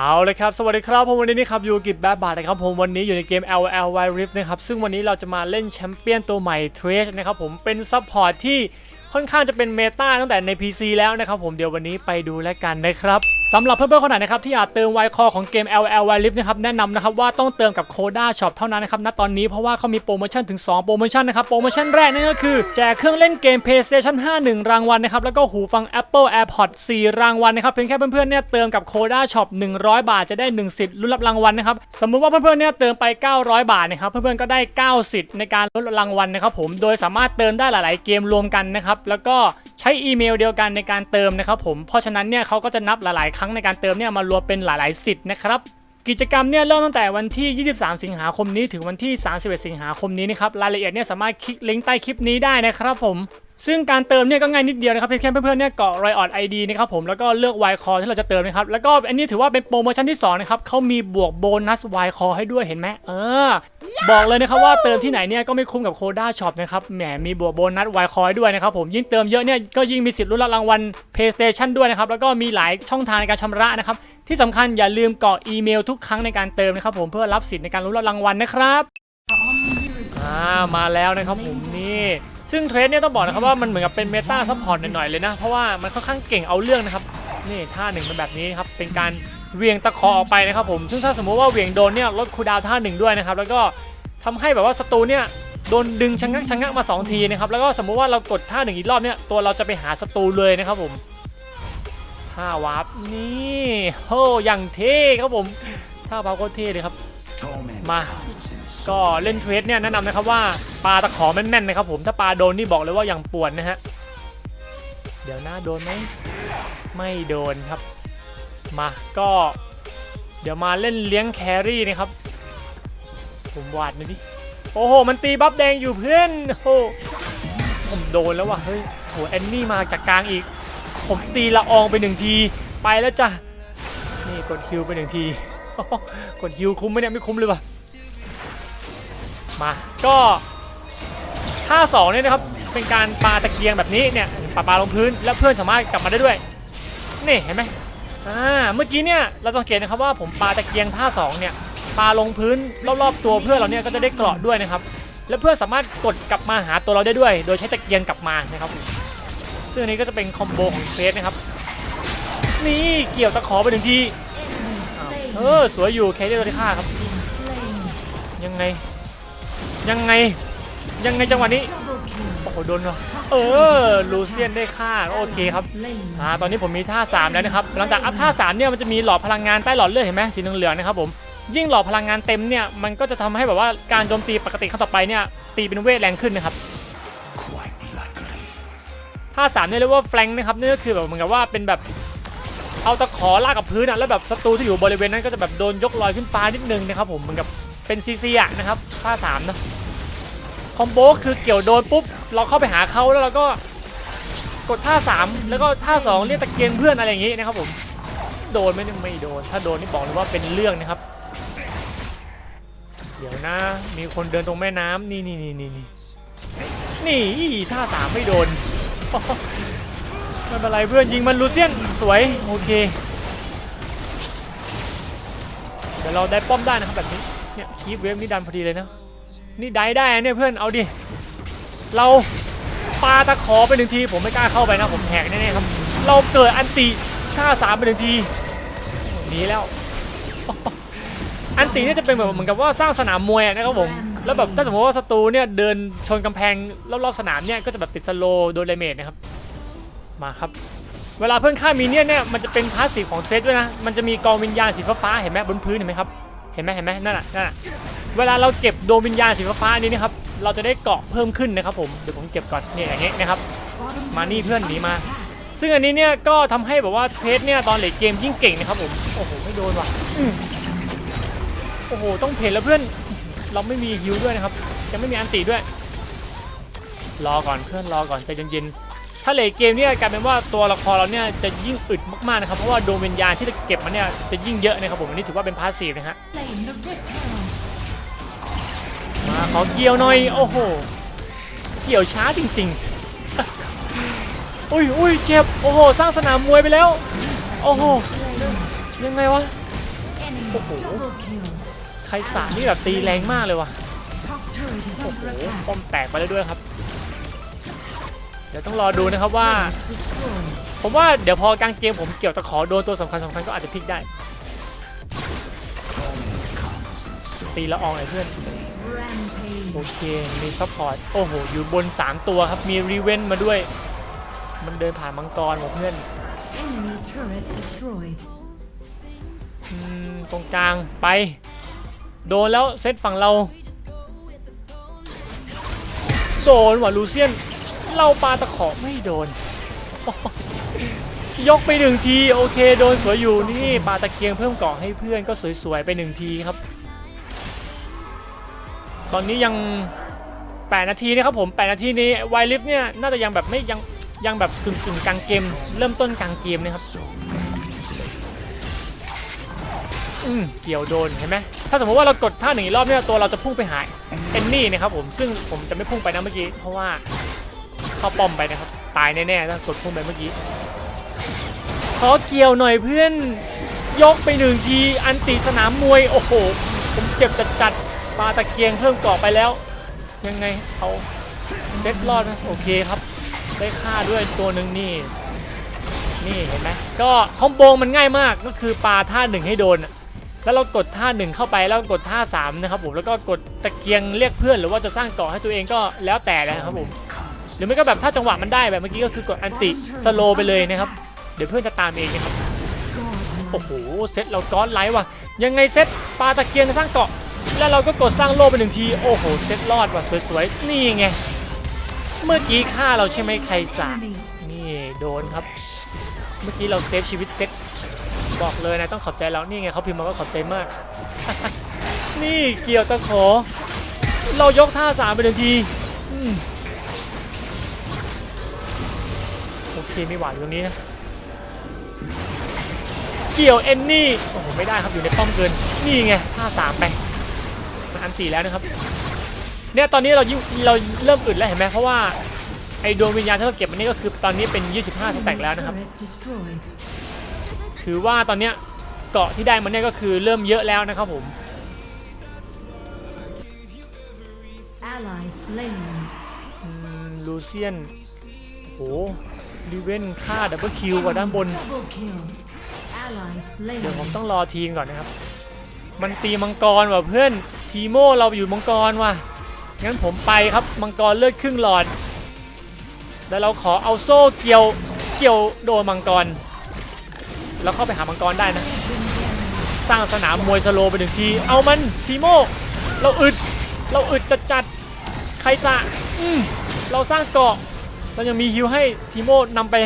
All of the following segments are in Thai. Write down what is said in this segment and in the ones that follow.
เอาเลยครับ สวัสดีครับ ผมวันนี้นี่ครับอยู่กิจแบบบาทนะครับผมวันนี้อยู่ในเกม LL w i Rift นะครับซึ่งวันนี้เราจะมาเล่นแชมเปี้ยนตัวใหม่ Trace นะครับผมเป็นซัพพอร์ตที่ค่อนข้างจะเป็นเมตาตั้งแต่ใน PC แล้วนะครับผมเดี๋ยววันนี้ไปดูแล้วกันนะครับ สำหรับเพื่อนๆคนไหนนะครับที่อยากเติมไวคอของเกม LL w i l i f t นะครับแนะนำนะครับว่าต้องเติมกับ Coda Shop เท่านั้นนะครับณตอนนี้เพราะว่าเขามีโปรโมชั่นถึง 2 โปรโมชั่นนะครับโปรโมชั่นแรกนั่นก็คือ แจกเครื่องเล่นเกม PlayStation 5 1 รางวัลนะครับแล้วก็หูฟัง Apple AirPods 4 รางวัลนะครับเพียงแค่เพื่อนๆเนี่ยเติมกับ Coda Shop 100 บาทจะได้1สิทธิ์ลุ้นรับรางวัลนะครับสมมุติว่าเพื่อนๆเนี่ยเติมไป 900 บาทนะครับเพื่อนๆก็ได้9สิทธิ์ในการลุ้นรางวัลนะครับผมโดยสามารถเติมได้หลาย ๆ เกมรวมกันนะครับแล้วก็ใช้อีเมลเดียวกันในการเติมนะครับผมเพราะฉะนั้นเนี่ยเขาก็จะนับหลายๆครั้งในการเติมเนี่ยมารวมเป็นหลาย ๆ สิทธิ์นะครับกิจกรรมเนี่ยเริ่มตั้งแต่วันที่ 23 สิงหาคมนี้ถึงวันที่ 31 สิงหาคมนี้นะครับรายละเอียดเนี่ยสามารถคลิกลิงก์ใต้คลิปนี้ได้นะครับผมซึ่งการเติมเนี่ยก็ง่ายนิดเดียวนะครับเพียงแค่เพื่อนๆเนี่ยเกาะรอยออดไอดีนะครับผมแล้วก็เลือกไวคอที่เราจะเติมนะครับแล้วก็อันนี้ถือว่าเป็นโปรโมชั่นที่สองนะครับเขามีบวกโบนัสไวคอให้ด้วยเห็นไหมเออ บอกเลยนะครับว่าเติมที่ไหนเนี่ยก็ไม่คุ้มกับโคด้าช็อปนะครับแหมมีบวกโบนัสไวคอยด้วยนะครับผมยิ่งเติมเยอะเนี่ยก็ยิ่งมีสิทธิ์ลุ้นรับรางวัล PlayStation ด้วยนะครับแล้วก็มีหลายช่องทางในการชำระนะครับที่สำคัญอย่าลืมกรอกอีเมลทุกครั้งในการเติมนะครับผมเพื่อรับสิทธิ์ในการลุ้นรับรางวัลนะครับอ่ามาแล้วนะครับผมนี่ซึ่งเทรดเนี่ยต้องบอกนะครับว่ามันเหมือนกับเป็นเมตาซัพพอร์ตหน่อยๆเลยนะ เพราะว่ามันค่อนข้างเก่งเอาเรื่องนะครับนี่ท่าหนึ่งเป็นแบบนี้ครับเป็นการเวียงตะขอออกไปนะครับผมซึ่งถ้าสมมุติว่าเวียงโดนเนี่ยลดคูดาวท่าหนึ่งด้วยนะครับแล้วก็ ทำให้แบบว่าศัตรูเนี่ยโดนดึงชะงักชะงักมา 2 ทีนะครับแล้วก็สมมุติว่าเรากดท่าหนึ่งอีกรอบเนี่ยตัวเราจะไปหาศัตรูเลยนะครับผมท่าวาร์ปนี่โหอย่างเท่ครับผมท่าวาร์ปโคตรเท่เลยครับมาก็เล่นเทรดเนี่ยแนะนำนะครับว่าปลาตะขอแม่นๆนะครับผมถ้าปลาโดนนี่บอกเลยว่าอย่างปวดนะฮะเดี๋ยวหน้าโดนไหมไม่โดนครับมาก็เดี๋ยวมาเล่นเลี้ยงแครี่นะครับ ผมวาดหน่อยดิ โอ้โห มันตีบัฟแดงอยู่เพื่อน โอ้โหผมโดนแล้วว่ะ เฮ้ยโหแอนนี่มาจากกลางอีก ผมตีละอองไปหนึ่งที ไปแล้วจ้ะ นี่กดคิวไปหนึ่งที กดคิวคุ้มไหมเนี่ยไม่คุ้มเลยว่ะ มา ก็ท่าสองเนี่ยนะครับ เป็นการปาตะเกียงแบบนี้เนี่ยปาปาลงพื้น แล้วเพื่อนสามารถกลับมาได้ด้วย นี่เห็นไหมอ่า เมื่อกี้เนี่ยเราสังเกตนะครับว่าผมปาตะเกียงท่าสองเนี่ย ปาลงพื้นรอบๆตัวเพื่อนเราเนี่ยก็จะได้เกราะด้วยนะครับ และเพื่อนสามารถกดกลับมาหาตัวเราได้ด้วย โดยใช้ตะเกียงกลับมานะครับ ซึ่งอันนี้ก็จะเป็นคอมโบของเฟสนะครับ นี่เกี่ยวตะขอไปหนึ่งทีเออสวยอยู่เคได้ตัวที่ฆ่าครับ ยังไง ยังไง ยังไงจังหวะนี้โอ้โหโดนว่ะเออลูเซียนได้ฆ่าโอเคครับอ่าตอนนี้ผมมีท่า 3 แล้วนะครับ หลังจากอัพท่า 3 เนี่ยมันจะมีหลอดพลังงานใต้หลอดเลือดเห็นไหมสีเหลืองๆนะครับผม ยิ่งหล่อพลังงานเต็มเนี่ยมันก็จะทำให้แบบว่าการโจมตีปกติครั้งต่อไปเนี่ยตีเป็นเวทแรงขึ้นนะครับท่าสามเนี่ยเรียกว่าแฟลงนะครับนี่ก็คือแบบเหมือนกับว่าเป็นแบบเอาตะขอลากกับพื้นอะแล้วแบบศัตรูที่อยู่บริเวณนั้นก็จะแบบโดนยกลอยขึ้นฟ้านิดนึงนะครับผมเหมือนกับเป็นซีซีอะนะครับท่าสามนะคอมโบคือเกี่ยวโดนปุ๊บเราเข้าไปหาเขาแล้วเราก็กดท่าสามแล้วก็ท่าสองเรียกตะเกียงเพื่อนอะไรอย่างงี้นะครับผมโดนไหมไม่โดน ถ้าโดนนี่บอกเลยว่าเป็นเรื่องนะครับ เดี๋ยวนะ มีคนเดินตรงแม่น้ำนี่นี่นี่นี่นี่นี่ท่าสามไม่โดนไม่เป็นไรเพื่อนยิงมันลูเซียนสวยโอเคเดี๋ยวเราได้ป้อมได้นะครับแบบนี้เนี่ยคีบเวฟนี่ดันพอดีเลยนะนี่ได้ได้เนี่ยเพื่อนเอาดิเราปาตะขอไปหนึ่งที ผมไม่กล้าเข้าไปนะผมแหกแน่ๆครับ เราเกิดอันติท่าสามไปหนึ่งทีหนีแล้ว อันติเนี่ยจะเป็นแบบเหมือนกับว่าสร้างสนามมวยอะนะครับผมแล้วแบบถ้าสมมติว่าศัตรูเนี่ยเดินชนกำแพงรอบๆสนามเนี่ยก็จะแบบติดสโลว์โดนเดเมจนะครับมาครับ เวลาเพื่อนฆ่ามีเนี่ยเนี่ยมันจะเป็นพาสซีฟของเทรดด้วยนะมันจะมีกองวิญญาณสีฟ้าๆเห็นไหมบนพื้นเห็นไหมครับเห็นไหมเห็นไหมนั่นน่ะนั่นน่ะเวลาเราเก็บดวงวิญญาณสีฟ้าๆอันนี้นะครับเราจะได้เกาะเพิ่มขึ้นนะครับผมเดี๋ยวผมเก็บก่อนเนี่ยอย่างเงี้ยนะครับมานี่เพื่อนหนีมา ซึ่งอันนี้เนี่ยก็ทำให้แบบว่าเทรดเนี่ยตอนเลทเกมยิ่งเก่งนะครับผมโอ้โหไม่โดนว่ะ โอ้โห ต้องเพลแล้วเพื่อน เราไม่มีฮิวด้วยนะครับ ยังไม่มีอันติด้วย รอก่อนเพื่อนรอก่อนใจเย็นๆ ถ้าเลทเกมเนี่ยกลายเป็นว่าตัวละครเราเนี่ยจะยิ่งอึดมากๆนะครับ เพราะว่าดวงวิญญาณที่เราเก็บมาเนี่ยจะยิ่งเยอะนะครับผมอันนี้ถือว่าเป็นพาสซีฟนะฮะ มาขอเกี่ยวหน่อย โอ้โห เกี่ยวช้าจริงๆ อุ้ยอุ้ยเจ็บ โอ้โห สร้างสนามมวยไปแล้ว โอ้โห ยังไงวะ Enemy Oh. double kill. ใครสานี่แบบตีแรงมากเลยว่ะโอ้โหป้อมแตกไปแล้วด้วยครับ เดี๋ยวต้องรอดูนะครับว่า ผมว่าเดี๋ยวพอกลางเกมผมเกี่ยวตะขอโดนตัวสำคัญสำคัญก็อาจจะพลิกได้ ตีละอองหน่อยเพื่อน โอเค มีซัพพอร์ต โอ้โห อยู่บน 3 ตัวครับ มีรีเวนมาด้วย มันเดินผ่านมังกรว่ะเพื่อนอืมตรงกลางไป โดนแล้วเซตฝั่งเรา โดนว่ะลูเซียน เราปาตะขอไม่โดน ยกไปหนึ่งที โอเคโดนสวยอยู่นี่ปาตะเกียงเพิ่มเกาะให้เพื่อนก็สวยๆไปหนึ่งทีครับ ตอนนี้ยัง 8 นาทีนะครับผม 8 นาทีนี้ไวลิฟเนี่ยน่าจะยังแบบไม่ยังยังแบบกึ่งกึ่งๆกลางเกม เริ่มต้นกลางเกมนะครับ อืมเกี่ยวโดนเห็นไหมถ้าสมมติว่าเรากดท่าหนึ่งอีกรอบเนี่ยตัวเราจะพุ่งไปหาเอนนี่นะครับผมซึ่งผมจะไม่พุ่งไปนะเมื่อกี้เพราะว่าเข้าป้อมไปนะครับตายแน่ๆถ้ากดพุ่งไปเมื่อกี้ขอเกี่ยวหน่อยเพื่อนยกไปหนึ่งทีอันติสนามมวยโอ้โหผมเจ็บจัดจัดๆปาตะเกียงเพิ่มเกาะไปแล้ว ยังไงเอาเด็ดรอดนะโอเคครับ ได้ฆ่าด้วยตัวหนึ่งนี่นี่เห็นไหมก็คอมโบมันง่ายมากก็คือปาท่าหนึ่งให้โดนอะ แล้วเรากดท่าหนึ่งเข้าไปแล้วกดท่าสามนะครับผมแล้วก็กดตะเกียงเรียกเพื่อน หรือว่าจะสร้างเกาะให้ตัวเองก็แล้วแต่นะครับผมหรือไม่ก็แบบถ้าจังหวะมันได้แบบเมื่อกี้ก็คือกดอันติสโลไปเลยนะครับเดี๋ยวเพื่อนจะตามเองนะครับโอ้โหเซตเราก้อนไลท์ว่ะยังไงเซตปลาตะเกียงสร้างเกาะ แล้วเราก็กดสร้างโล่ไปหนึ่งทีโอ้โหเซตรอดว่ะสวยๆนี่ไงเมื่อกี้ฆ่าเราใช่ไหมใครสานี่โดนครับ เมื่อกี้เราเซฟชีวิตเซต บอกเลยนะต้องขอบใจเรานี่ไงเขาพิมพ์มาว่าขอบใจมาก นี่เกี่ยวตะขอ เรายกท่าสามไปหนึ่งทีโอเคไม่หวานตรงนี้นะ เกี่ยวเอนนี่โอ้โหไม่ได้ครับอยู่ในป้อมเกิน นี่ไงท่าสามไปมันอันตีแล้วนะครับเนี่ยตอนนี้เรายิ่งเราเริ่มอึดแล้วเห็นไหมเพราะว่าไอดวงวิญญาณที่เราเก็บมันนี่ก็คือตอนนี้เป็น 25สแต็กแล้วนะครับ ถือว่าตอนเนี้ยเกาะที่ได้มันเนี่ยก็คือเริ่มเยอะแล้วนะครับผม Ally slain. อืมลูเซียนโอ้โหลิเวนฆ่าดับเบิลคิวกว่าด้านบน Double kill. Ally slain. เดี๋ยวผมต้องรอทีมก่อนนะครับ มันตีมังกรว่ะเพื่อน ทีโมเราอยู่มังกรว่ะ งั้นผมไปครับ มังกรเลือดครึ่งหลอด แล้วเราขอเอาโซ่เกี่ยวเกี่ยวโดนมังกร แล้วเข้าไปหามังกรได้นะ สร้างสนามมวยสโลไปหนึ่งที เอามันทีโมเราอึด เราอึดจัดจัดๆใครสะอืมเราสร้างเกาะเรายังมีฮิวให้ทีโมนำไป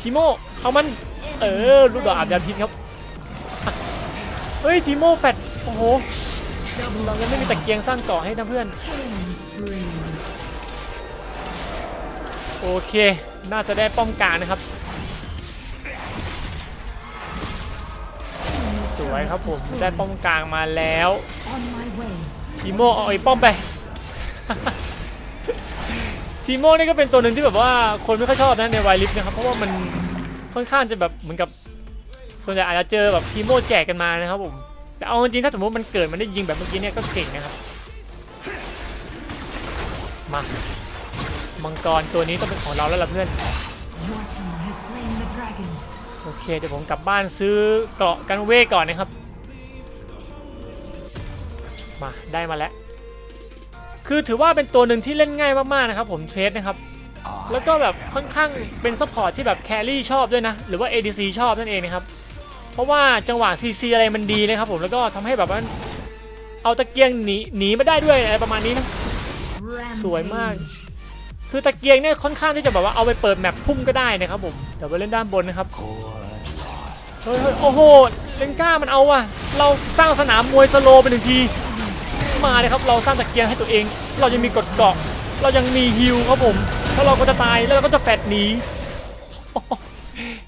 ทีโมเอามัน เออลูกดอกอาบยาพิษครับเฮ้ยทีโมแฟดโอ้โหเรายังไม่มีตะเกียงสร้างเกาะให้นะเพื่อน โอเค น่าจะได้ป้อมกลางนะครับ วยครับผมได้ป้อมกลางมาแล้ว On my way. ทีโมเอาไอ้ป้อมไปทีโมนี่ก็เป็นตัวหนึ่งที่แบบว่าคนไม่ค่อยชอบนะในไวลิฟนะครับเพราะว่ามันค่อนข้างจะแบบเหมือนกับ ส่วนใหญ่อาจจะเจอแบบทีโมแจกกันมานะครับผมแต่เอาจริงๆถ้าสมมติมันเกิดมันได้ยิงแบบเมื่อกี้เนี่ยก็เก่งนะครับมามังกรตัวนี้ต้องเป็นของเราแล้วล่ะเพื่อน โอเค เดี๋ยวผมกลับบ้านซื้อเกราะกันเวทก่อนนะครับ มาได้มาแล้ว คือถือว่าเป็นตัวหนึ่งที่เล่นง่ายมากๆนะครับ ผมเทรดนะครับ แล้วก็แบบค่อนข้างเป็นซัพพอร์ตที่แบบแครี่ชอบด้วยนะ หรือว่า ADC ชอบนั่นเองนะครับ เพราะว่าจังหวะ CC อะไรมันดีนะครับผมแล้วก็ทำให้แบบว่าเอาตะเกียงหนีหนีมาได้ด้วยอะไรประมาณนี้นะสวยมาก คือตะเกียงเนี่ยค่อนข้างที่จะแบบว่าเอาไปเปิดแมปพุ่มก็ได้นะครับผม เดี๋ยวไปเล่นด้านบนนะครับ เฮ้ยโอ้โหเลนก้ามันเอาว่ะ เราสร้างสนามมวยสโลว์ไปหนึ่งที มาเลยครับเราสร้างตะเกียงให้ตัวเอง เรายังมีกดเกาะ เรายังมีฮิลครับผม ถ้าเราก็จะตายแล้วเราก็จะแฟดหนี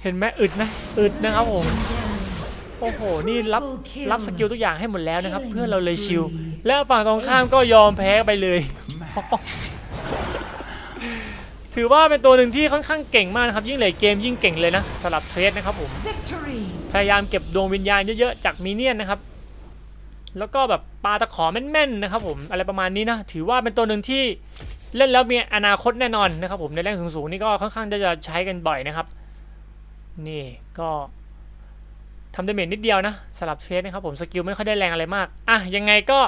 เห็นไหมอึดนะอึดนะครับผม โอ้โห นี่รับรับสกิลทุกอย่างให้หมดแล้วนะครับ เพื่อนเราเลยชิล และฝั่งตรงข้ามก็ยอมแพ้ไปเลย ถือว่าเป็นตัวหนึ่งที่ค่อนข้างเก่งมากนะครับยิ่งเลยเกมยิ่งเก่งเลยนะสำหรับเทรดนะครับผม Victory. พพยายามเก็บดวงวิญญาณเยอะๆจากมิเนียนนะครับ แล้วก็แบบปลาตะขอแม่นๆนะครับผมอะไรประมาณนี้นะถือว่าเป็นตัวหนึ่งที่เล่นแล้วมีอนาคตแน่นอนนะครับผมในแรงสูงๆนี่ก็ค่อนข้างจะจะใช้กันบ่อยนะครับ นี่ก็ทำดาเมจนิดเดียวนะสลับเฟสนะครับผมสกิลไม่ค่อยได้แรงอะไรมากอะยังไงก็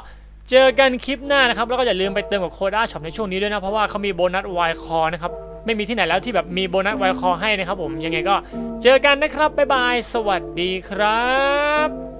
เจอกันคลิปหน้านะครับ แล้วก็อย่าลืมไปเติมกับโคด้าช็อปในช่วงนี้ด้วยนะ เพราะว่าเขามีโบนัสไวคอนะครับ ไม่มีที่ไหนแล้วที่แบบมีโบนัสไวคอให้นะครับผมยังไงก็เจอกันนะครับบ๊ายบาย สวัสดีครับ